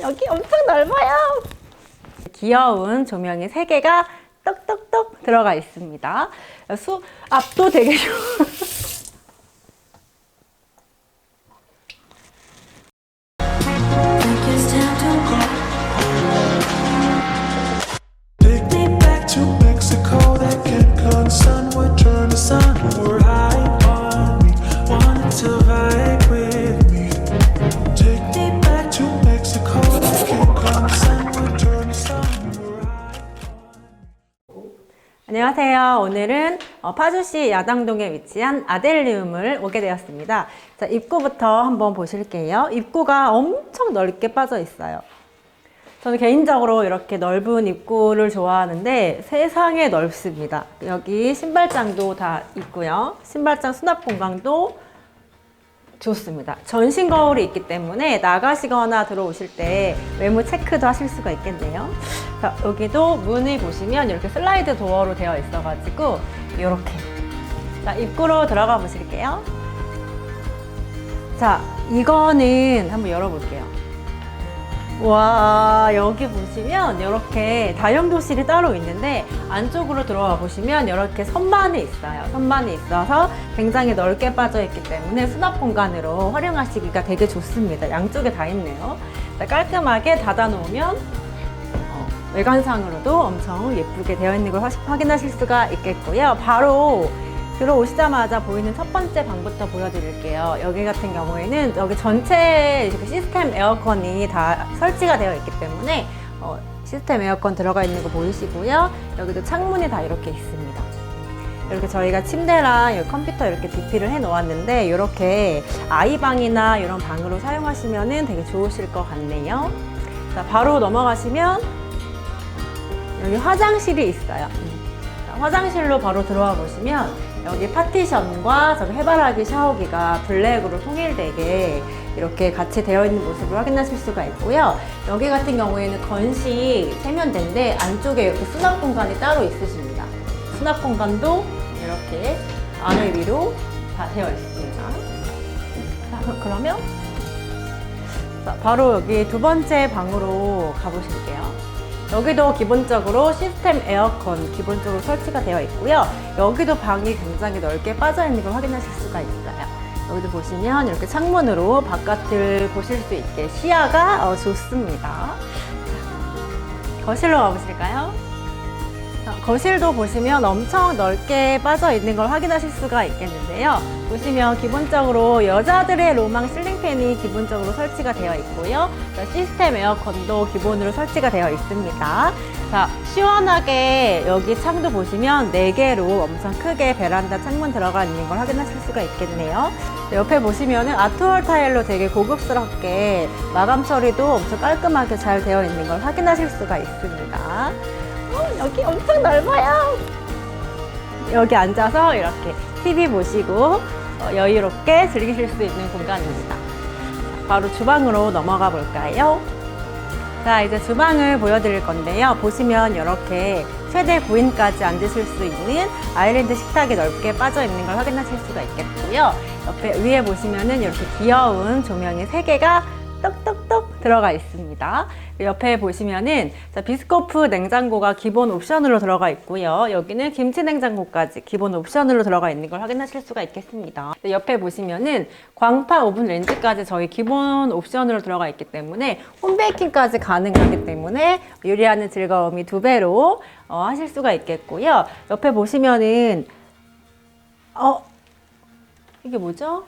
여기 엄청 넓어요. 귀여운 조명이 3개가 똑똑똑 들어가 있습니다. 수, 앞도 되게 좋 안녕하세요. 오늘은 어, 파주시 야당동에 위치한 아델리움을 오게 되었습니다. 자, 입구부터 한번 보실게요. 입구가 엄청 넓게 빠져 있어요. 저는 개인적으로 이렇게 넓은 입구를 좋아하는데 세상에 넓습니다. 여기 신발장도 다 있고요. 신발장 수납 공간도 좋습니다. 전신 거울이 있기 때문에 나가시거나 들어오실 때 외모 체크도 하실 수가 있겠네요. 자, 여기도 문을 보시면 이렇게 슬라이드 도어로 되어 있어가지고 이렇게 자 입구로 들어가 보실게요. 자 이거는 한번 열어볼게요. 와 여기 보시면 이렇게 다용도실이 따로 있는데 안쪽으로 들어와 보시면 이렇게 선반이 있어요. 선반이 있어서 굉장히 넓게 빠져 있기 때문에 수납 공간으로 활용하시기가 되게 좋습니다. 양쪽에 다 있네요. 자, 깔끔하게 닫아 놓으면 어, 외관상으로도 엄청 예쁘게 되어 있는 걸 확- 확인하실 수가 있겠고요. 바로 들어오시자마자 보이는 첫 번째 방부터 보여드릴게요. 여기 같은 경우에는 여기 전체 시스템 에어컨이 다 설치가 되어 있기 때문에 어, 시스템 에어컨 들어가 있는 거 보이시고요. 여기도 창문이 다 이렇게 있습니다. 이렇게 저희가 침대랑 여기 컴퓨터 이렇게 DP를 해 놓았는데 이렇게 아이방이나 이런 방으로 사용하시면 되게 좋으실 것 같네요. 자, 바로 넘어가시면 여기 화장실이 있어요. 음. 자, 화장실로 바로 들어와 보시면 여기 파티션과 저기 해바라기 샤워기가 블랙으로 통일되게 이렇게 같이 되어 있는 모습을 확인하실 수가 있고요. 여기 같은 경우에는 건식 세면대인데 안쪽에 이렇게 수납 공간이 따로 있으십니다. 수납 공간도 이렇게 아래 위로 다 되어 있습니다. 자, 그러면 자, 바로 여기 두 번째 방으로 가보실게요. 여기도 기본적으로 시스템 에어컨 기본적으로 설치가 되어 있고요. 여기도 방이 굉장히 넓게 빠져 있는 걸 확인하실 수가 있어요. 여기도 보시면 이렇게 창문으로 바깥을 보실 수 있게 시야가 어, 좋습니다. 자, 거실로 가보실까요? 자, 거실도 보시면 엄청 넓게 빠져 있는 걸 확인하실 수가 있겠는데요. 보시면 기본적으로 여자들의 로망 실링팬이 기본적으로 설치가 되어 있고요. 자, 시스템 에어컨도 기본으로 설치가 되어 있습니다. 자, 시원하게 여기 창도 보시면 4개로 엄청 크게 베란다 창문 들어가 있는 걸 확인하실 수가 있겠네요. 네, 옆에 보시면은 아트월 타일로 되게 고급스럽게 마감 처리도 엄청 깔끔하게 잘 되어 있는 걸 확인하실 수가 있습니다. 어, 여기 엄청 넓어요. 여기 앉아서 이렇게 TV 보시고 어, 여유롭게 즐기실 수 있는 공간입니다. 자, 바로 주방으로 넘어가 볼까요? 자, 이제 주방을 보여드릴 건데요. 보시면 이렇게 최대 9인까지 앉으실 수 있는 아일랜드 식탁이 넓게 빠져 있는 걸 확인하실 수가 있겠고요. 옆에 위에 보시면은 이렇게 귀여운 조명이 3개가 똑똑똑 들어가 있습니다. 옆에 보시면은 자, 비스코프 냉장고가 기본 옵션으로 들어가 있고요. 여기는 김치 냉장고까지 기본 옵션으로 들어가 있는 걸 확인하실 수가 있겠습니다. 네, 옆에 보시면은 광파 오븐 렌즈까지 저희 기본 옵션으로 들어가 있기 때문에 홈베이킹까지 가능하기 때문에 요리하는 즐거움이 두 배로 어, 하실 수가 있겠고요. 옆에 보시면은 어 이게 뭐죠?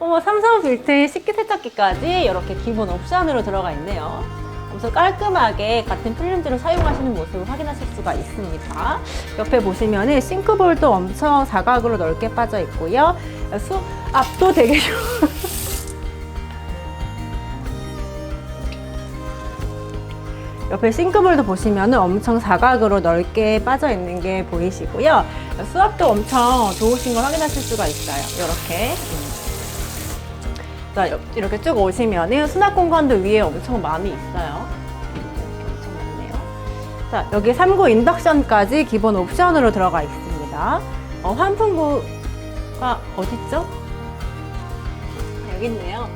어머, 삼성 빌트인 식기세척기까지 이렇게 기본 옵션으로 들어가 있네요. 엄청 깔끔하게 같은 필름들을 사용하시는 모습을 확인하실 수가 있습니다. 옆에 보시면은 싱크볼도 엄청 사각으로 넓게 빠져 있고요. 수, 앞도 되게 좋아. 옆에 싱크볼도 보시면 엄청 사각으로 넓게 빠져 있는 게 보이시고요. 수압도 엄청 좋으신 걸 확인하실 수가 있어요. 이렇게. 자, 여- 이렇게 쭉 오시면은 수납 공간도 위에 엄청 많이 있어요. 이렇게 엄청 많네요. 자, 여기 3구 인덕션까지 기본 옵션으로 들어가 있습니다. 어, 환풍구가 어딨죠? 여기 있네요.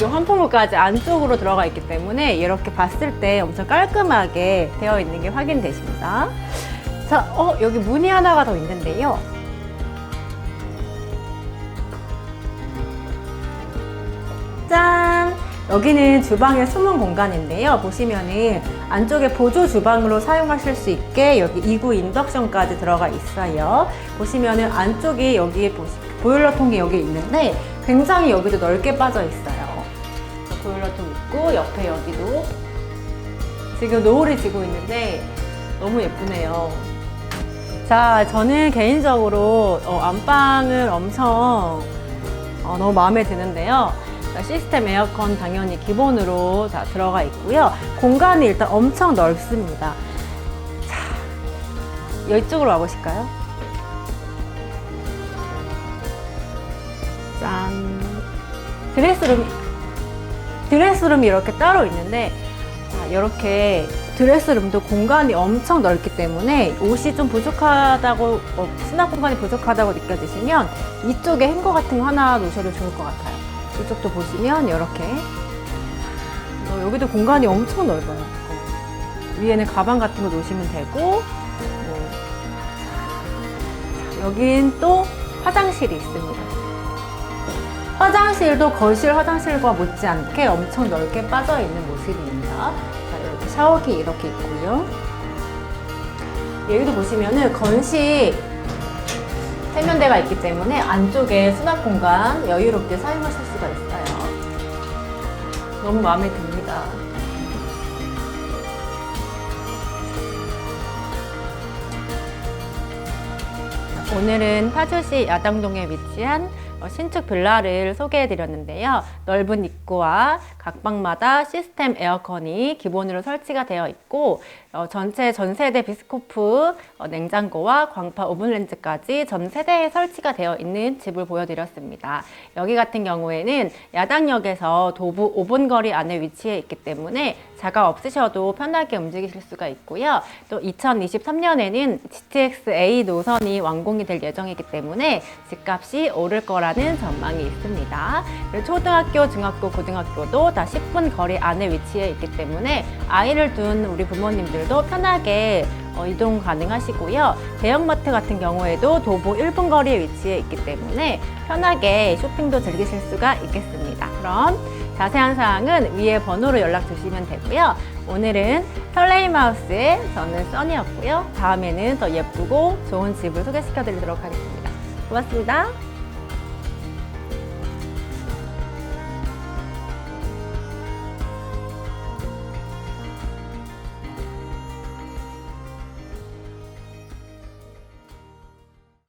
이 환풍구까지 안쪽으로 들어가 있기 때문에 이렇게 봤을 때 엄청 깔끔하게 되어 있는 게 확인되십니다. 자, 어, 여기 문이 하나가 더 있는데요. 짠! 여기는 주방의 숨은 공간인데요. 보시면은 안쪽에 보조 주방으로 사용하실 수 있게 여기 2구 인덕션까지 들어가 있어요. 보시면은 안쪽에 여기 보시, 보일러 통이 여기 있는데 굉장히 여기도 넓게 빠져 있어요. 보일러 통 있고 옆에 여기도 지금 노을이 지고 있는데 너무 예쁘네요. 자, 저는 개인적으로 어, 안방을 엄청 어, 너무 마음에 드는데요. 자, 시스템 에어컨 당연히 기본으로 다 들어가 있고요. 공간이 일단 엄청 넓습니다. 자, 이쪽으로 와보실까요? 짠. 드레스룸, 드레스룸이 이렇게 따로 있는데, 자, 이렇게 드레스룸도 공간이 엄청 넓기 때문에 옷이 좀 부족하다고, 어, 수납 공간이 부족하다고 느껴지시면 이쪽에 행거 같은 거 하나 놓으셔도 좋을 것 같아요. 이쪽도 보시면 이렇게 어, 여기도 공간이 엄청 넓어요. 어, 위에는 가방 같은 거 놓으시면 되고 어, 여긴 또 화장실이 있습니다. 화장실도 거실 화장실과 못지않게 엄청 넓게 빠져 있는 모습입니다. 자, 이렇게 샤워기 이렇게 있고요. 여기도 보시면은 건식 세면대가 있기 때문에 안쪽에 수납 공간 여유롭게 사용하실 수가 있어요. 너무 마음에 듭니다. 오늘은 파주시 야당동에 위치한 어, 신축 빌라를 소개해 드렸는데요. 넓은 입구와 각 방마다 시스템 에어컨이 기본으로 설치가 되어 있고 어, 전체 전 세대 비스코프 어, 냉장고와 광파 오븐렌즈까지 전 세대에 설치가 되어 있는 집을 보여드렸습니다. 여기 같은 경우에는 야당역에서 도부 5분 거리 안에 위치해 있기 때문에 자가 없으셔도 편하게 움직이실 수가 있고요. 또 2023년에는 GTX A 노선이 완공이 될 예정이기 때문에 집값이 오를 거라는 전망이 있습니다. 그리고 초등학교, 중학교, 고등학교도 다 10분 거리 안에 위치해 있기 때문에 아이를 둔 우리 부모님들도 편하게 어, 이동 가능하시고요. 대형마트 같은 경우에도 도보 1분 거리에 위치해 있기 때문에 편하게 쇼핑도 즐기실 수가 있겠습니다. 그럼 자세한 사항은 위에 번호로 연락 주시면 되고요. 오늘은 설레임 하우스의 저는 써니였고요. 다음에는 더 예쁘고 좋은 집을 소개시켜 드리도록 하겠습니다. 고맙습니다.